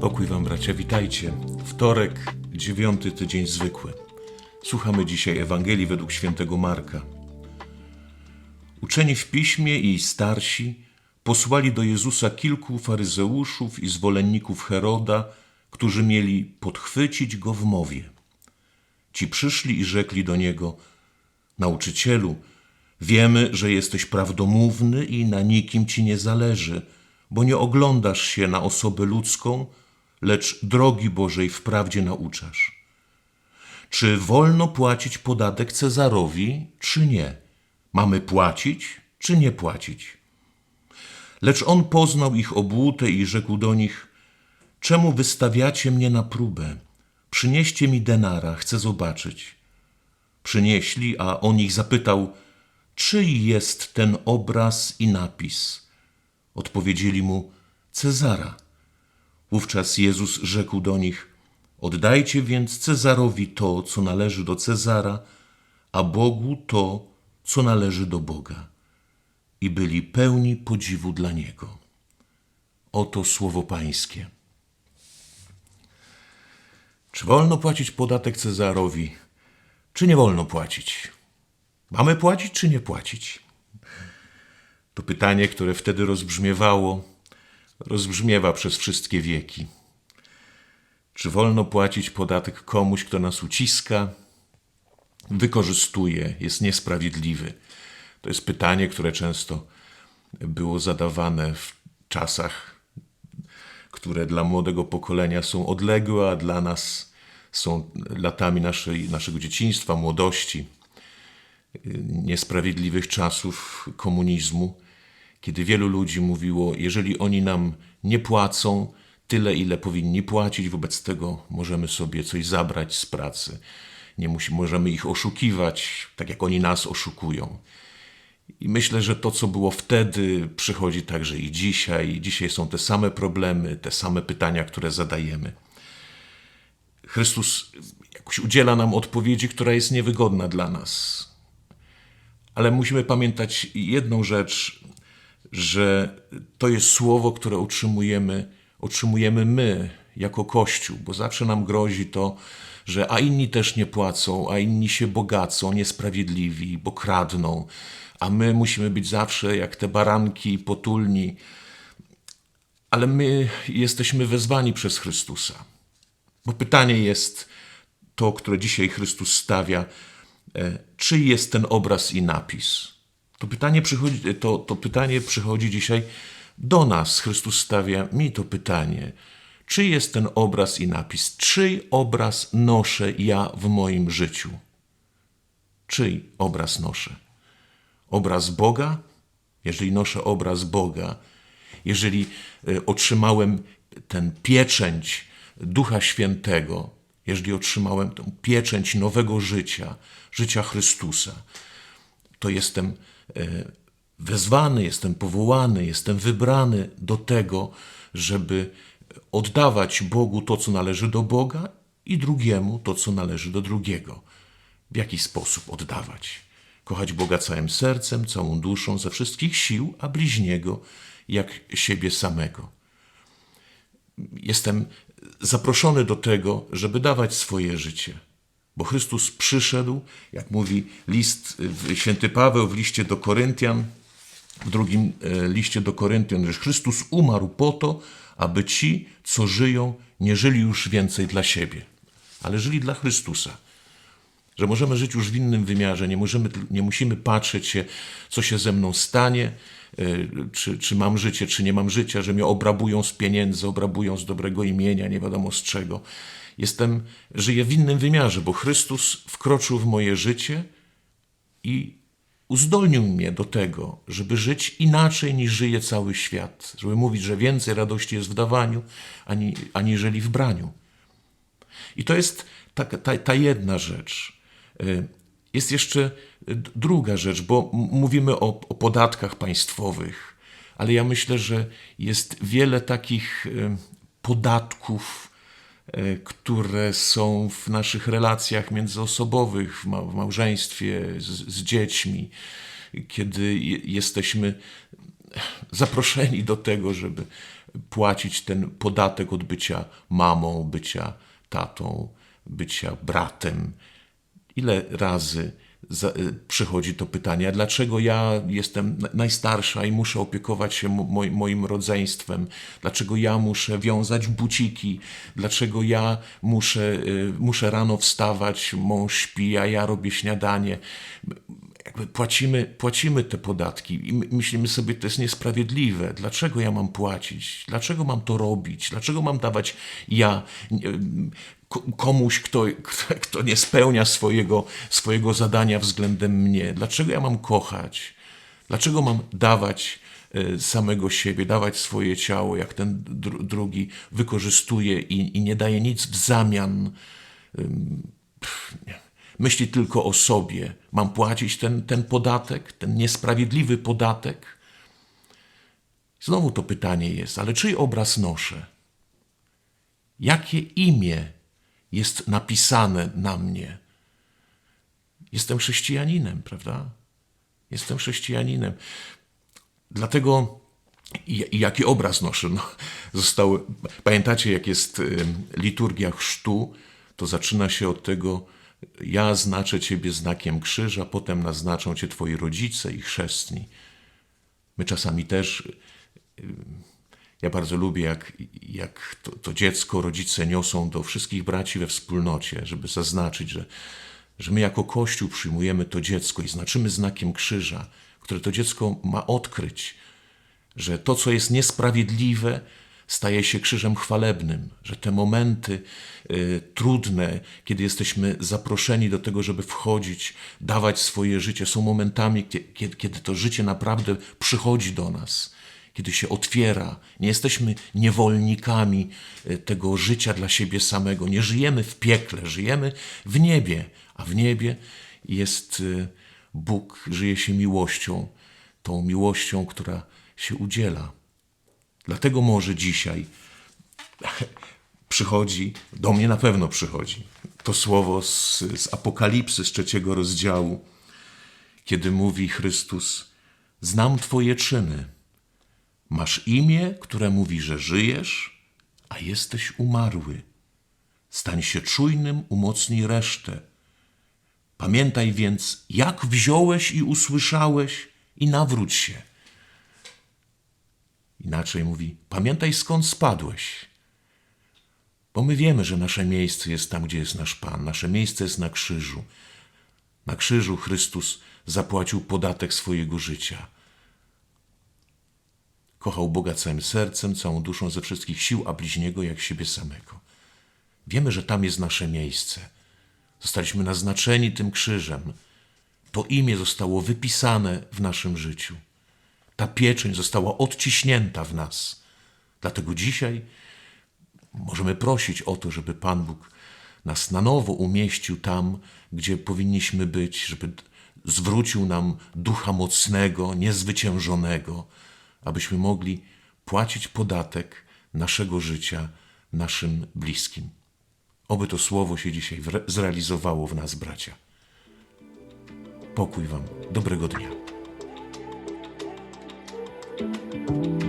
Pokój Wam, bracia, witajcie. Wtorek, dziewiąty tydzień zwykły. Słuchamy dzisiaj Ewangelii według świętego Marka. Uczeni w piśmie i starsi posłali do Jezusa kilku faryzeuszów i zwolenników Heroda, którzy mieli podchwycić go w mowie. Ci przyszli i rzekli do niego: Nauczycielu, wiemy, że jesteś prawdomówny i na nikim ci nie zależy, bo nie oglądasz się na osobę ludzką, lecz drogi Bożej wprawdzie nauczasz. Czy wolno płacić podatek Cezarowi, czy nie? Mamy płacić, czy nie płacić? Lecz on poznał ich obłutę i rzekł do nich: Czemu wystawiacie mnie na próbę? Przynieście mi denara, chcę zobaczyć. Przynieśli, a on ich zapytał: Czyj jest ten obraz i napis? Odpowiedzieli mu: Cezara. Wówczas Jezus rzekł do nich: Oddajcie więc Cezarowi to, co należy do Cezara, a Bogu to, co należy do Boga. I byli pełni podziwu dla Niego. Oto słowo Pańskie. Czy wolno płacić podatek Cezarowi, czy nie wolno płacić? Mamy płacić, czy nie płacić? To pytanie, które wtedy rozbrzmiewało, rozbrzmiewa przez wszystkie wieki. Czy wolno płacić podatek komuś, kto nas uciska, wykorzystuje, jest niesprawiedliwy? To jest pytanie, które często było zadawane w czasach, które dla młodego pokolenia są odległe, a dla nas są latami naszej, naszego dzieciństwa, młodości, niesprawiedliwych czasów komunizmu, kiedy wielu ludzi mówiło: Jeżeli oni nam nie płacą tyle, ile powinni płacić, wobec tego możemy sobie coś zabrać z pracy. Nie musi, możemy ich oszukiwać, tak jak oni nas oszukują. I myślę, że to, co było wtedy, przychodzi także i dzisiaj. Dzisiaj są te same problemy, te same pytania, które zadajemy. Chrystus jakoś udziela nam odpowiedzi, która jest niewygodna dla nas. Ale musimy pamiętać jedną rzecz, że to jest słowo, które otrzymujemy, otrzymujemy my jako Kościół, bo zawsze nam grozi to, że a inni też nie płacą, a inni się bogacą, niesprawiedliwi, bo kradną, a my musimy być zawsze jak te baranki potulni. Ale my jesteśmy wezwani przez Chrystusa. Bo pytanie jest to, które dzisiaj Chrystus stawia, e, czyj jest ten obraz i napis? To pytanie, przychodzi, to, to pytanie przychodzi dzisiaj do nas. Chrystus stawia mi to pytanie. Czyj jest ten obraz i napis? Czyj obraz noszę ja w moim życiu? Czyj obraz noszę? Obraz Boga? Jeżeli noszę obraz Boga, jeżeli e, otrzymałem ten pieczęć Ducha Świętego, jeżeli otrzymałem tę pieczęć nowego życia, życia Chrystusa, to jestem wezwany, jestem powołany, jestem wybrany do tego, żeby oddawać Bogu to, co należy do Boga i drugiemu to, co należy do drugiego. W jaki sposób oddawać? Kochać Boga całym sercem, całą duszą, ze wszystkich sił, a bliźniego jak siebie samego. Jestem zaproszony do tego, żeby dawać swoje życie. Bo Chrystus przyszedł, jak mówi list święty Paweł w liście do Koryntian, w drugim e, liście do Koryntian, że Chrystus umarł po to, aby ci, co żyją, nie żyli już więcej dla siebie, ale żyli dla Chrystusa. Że możemy żyć już w innym wymiarze, nie, możemy, nie musimy patrzeć się, co się ze mną stanie, e, czy, czy mam życie, czy nie mam życia, że mnie obrabują z pieniędzy, obrabują z dobrego imienia, nie wiadomo z czego. Jestem, żyję w innym wymiarze, bo Chrystus wkroczył w moje życie i uzdolnił mnie do tego, żeby żyć inaczej niż żyje cały świat. Żeby mówić, że więcej radości jest w dawaniu, ani, aniżeli w braniu. I to jest ta, ta, ta jedna rzecz. Y, Jest jeszcze druga rzecz, bo mówimy o, o podatkach państwowych, ale ja myślę, że jest wiele takich y, podatków, które są w naszych relacjach międzyosobowych, w, w małżeństwie, z, z dziećmi, kiedy je- jesteśmy zaproszeni do tego, żeby płacić ten podatek od bycia mamą, bycia tatą, bycia bratem. Ile razy przychodzi to pytanie, dlaczego ja jestem na- najstarsza i muszę opiekować się mo- moim, moim rodzeństwem? Dlaczego ja muszę wiązać buciki? Dlaczego ja muszę, y, muszę rano wstawać, mąż śpi, a ja robię śniadanie? Jakby płacimy, płacimy te podatki i my- myślimy sobie, to jest niesprawiedliwe. Dlaczego ja mam płacić? Dlaczego mam to robić? Dlaczego mam dawać ja nie, ko- komuś, kto, kto, nie spełnia swojego, swojego zadania względem mnie? Dlaczego ja mam kochać? Dlaczego mam dawać e, samego siebie, dawać swoje ciało, jak ten dru, drugi wykorzystuje i, i nie daje nic w zamian? Myśli tylko o sobie. Mam płacić ten, ten podatek, ten niesprawiedliwy podatek? Znowu to pytanie jest, ale czyj obraz noszę? Jakie imię jest napisane na mnie? Jestem chrześcijaninem, prawda? Jestem chrześcijaninem. Dlatego i- jaki obraz noszę? No, został, pamiętacie, jak jest em, liturgia chrztu, to zaczyna się od tego, ja znaczę Ciebie znakiem krzyża, potem naznaczą Cię Twoi rodzice i chrzestni. My czasami też, em, ja bardzo lubię, jak, jak to, to dziecko rodzice niosą do wszystkich braci we wspólnocie, żeby zaznaczyć, że, że my jako Kościół przyjmujemy to dziecko i znaczymy znakiem krzyża, które to dziecko ma odkryć, że to, co jest niesprawiedliwe, staje się krzyżem chwalebnym, że te momenty y, trudne, kiedy jesteśmy zaproszeni do tego, żeby wchodzić, dawać swoje życie, są momentami, kie- kiedy, kiedy to życie naprawdę przychodzi do nas, kiedy się otwiera. Nie jesteśmy niewolnikami y, tego życia dla siebie samego. Nie żyjemy w piekle, żyjemy w niebie, a w niebie jest y, Bóg, żyje się miłością, tą miłością, która się udziela. Dlatego może dzisiaj przychodzi, do mnie na pewno przychodzi, to słowo z, z Apokalipsy, z trzeciego rozdziału, kiedy mówi Chrystus: Znam Twoje czyny. Masz imię, które mówi, że żyjesz, a jesteś umarły. Stań się czujnym, umocnij resztę. Pamiętaj więc, jak wziąłeś i usłyszałeś, i nawróć się. Inaczej mówi: Pamiętaj skąd spadłeś. Bo my wiemy, że nasze miejsce jest tam, gdzie jest nasz Pan. Nasze miejsce jest na krzyżu. Na krzyżu Chrystus zapłacił podatek swojego życia. Kochał Boga całym sercem, całą duszą, ze wszystkich sił, a bliźniego jak siebie samego. Wiemy, że tam jest nasze miejsce. Zostaliśmy naznaczeni tym krzyżem. To imię zostało wypisane w naszym życiu. Ta pieczęć została odciśnięta w nas. Dlatego dzisiaj możemy prosić o to, żeby Pan Bóg nas na nowo umieścił tam, gdzie powinniśmy być, żeby zwrócił nam ducha mocnego, niezwyciężonego, abyśmy mogli płacić podatek naszego życia naszym bliskim. Oby to słowo się dzisiaj zrealizowało w nas, bracia. Pokój Wam, dobrego dnia. thank you